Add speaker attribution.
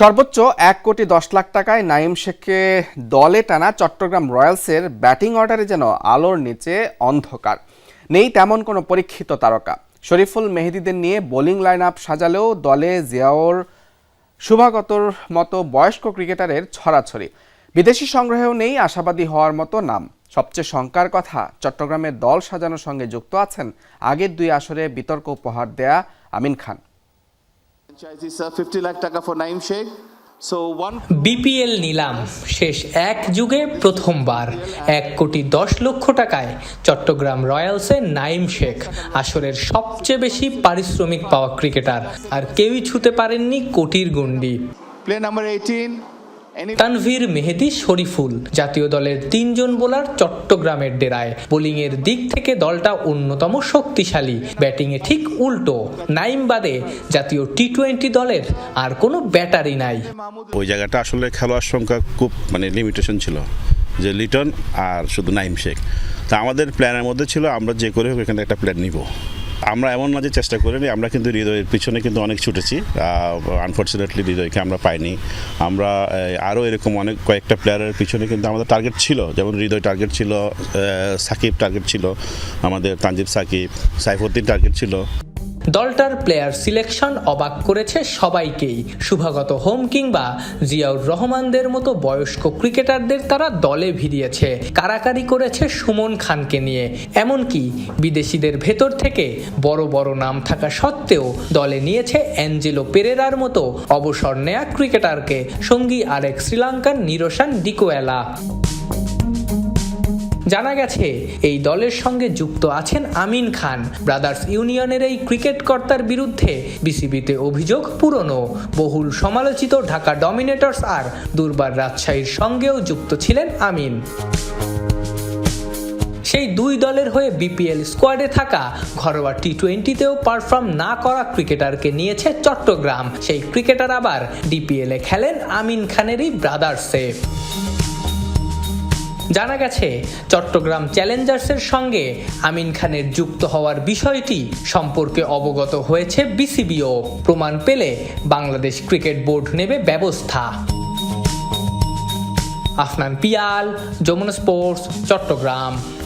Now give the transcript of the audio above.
Speaker 1: সর্বোচ্চ এক কোটি দশ লাখ টাকায় নাইম শেখকে দলে টানা চট্টগ্রাম রয়্যালসের ব্যাটিং অর্ডারে যেন আলোর নিচে অন্ধকার। নেই তেমন কোনো পরীক্ষিত তারকা। শরীফুল মেহেদিদের নিয়ে বোলিং লাইন আপ সাজালেও দলে জিয়াওর শুভাগতর মতো বয়স্ক ক্রিকেটারের ছড়াছড়ি। বিদেশি সংগ্রহেও নেই আশাবাদী হওয়ার মতো নাম। সবচেয়ে শঙ্কার কথা, চট্টগ্রামের দল সাজানোর সঙ্গে যুক্ত আছেন আগের দুই আসরে বিতর্ক উপহার দেয়া আমিন খান।
Speaker 2: বিপিএল নিলাম শেষ এক যুগে প্রথমবার। এক কোটি দশ লক্ষ টাকায় চট্টগ্রাম রয়্যালসে নাইম শেখ আসরের সবচেয়ে বেশি পারিশ্রমিক পাওয়া ক্রিকেটার। আর কেউই ছুতে পারেননি কোটির গণ্ডি।
Speaker 3: Play number 18.
Speaker 2: তানভীর মেহেদি শরীফুল জাতীয় দলের তিনজন বোলার চট্টগ্রামের ডেরায়। বোলিংয়ের দিক থেকে দলটা অন্যতম শক্তিশালী। ব্যাটিংয়ে ঠিক উল্টো। নাইম বাদে জাতীয় টি টোয়েন্টি দলের আর কোনো ব্যাটারি নাই।
Speaker 4: ওই জায়গাটা আসলে খেলোয়াড় সংখ্যা খুব মানে লিমিটেশন ছিল। যে লিটন আর শুধু নাইম শেখ। তা আমাদের প্ল্যানের মধ্যে ছিল আমরা যে করে হোক এখানে একটা প্ল্যান নিব। আমরা এমন না যে চেষ্টা করিনি আমরা কিন্তু হৃদয়ের পিছনে কিন্তু অনেক ছুটেছি। আনফর্চুনেটলি হৃদয়কে আমরা পাইনি। আমরা আরও এরকম অনেক কয়েকটা প্লেয়ারের পিছনে কিন্তু আমাদের টার্গেট ছিল। যেমন হৃদয় টার্গেট ছিল সাকিব টার্গেট ছিল, আমাদের তানজিব সাকিব, সাইফুদ্দিন টার্গেট ছিল।
Speaker 2: দলটার প্লেয়ার সিলেকশন অবাক করেছে সবাইকেই। শুভাগত হোম কিংবা জিয়াউর রহমানদের মতো বয়স্ক ক্রিকেটারদের তারা দলে ভিড়িয়েছে। কারাকারি করেছে সুমন খানকে নিয়ে। এমনকি বিদেশিদের ভেতর থেকে বড় বড় নাম থাকা সত্ত্বেও দলে নিয়েছে অ্যাঞ্জেলো পেরেরার মতো অবসর নেয়া ক্রিকেটারকে। সঙ্গী আরেক শ্রীলঙ্কার নিরোশান ডিকোয়েলা। জানা গেছে, এই দলের সঙ্গে যুক্ত আছেন আমিন খান। ব্রাদার্স ইউনিয়নের এই ক্রিকেট কর্তার বিরুদ্ধে বিসিবিতে অভিযোগ পুরনো। বহুল সমালোচিত ঢাকা ডমিনেটর্স আর দুর্বার রাজশাহীর সঙ্গেও যুক্ত ছিলেন আমিন। সেই দুই দলের হয়ে বিপিএল স্কোয়াডে থাকা ঘরোয়া টি টোয়েন্টিতেও পারফর্ম না করা ক্রিকেটারকে নিয়েছে চট্টগ্রাম। সেই ক্রিকেটার আবার ডিপিএলে খেলেন আমিন খানেরই ব্রাদার্সে। জানা গেছে, চট্টগ্রাম চ্যালেঞ্জার্সের সঙ্গে আমিন খানের যুক্ত হওয়ার বিষয়টি সম্পর্কে অবগত হয়েছে বিসিবিও। প্রমাণ পেলে বাংলাদেশ ক্রিকেট বোর্ড নেবে ব্যবস্থা। আফনান পিয়াল, যমুনা স্পোর্টস, চট্টগ্রাম।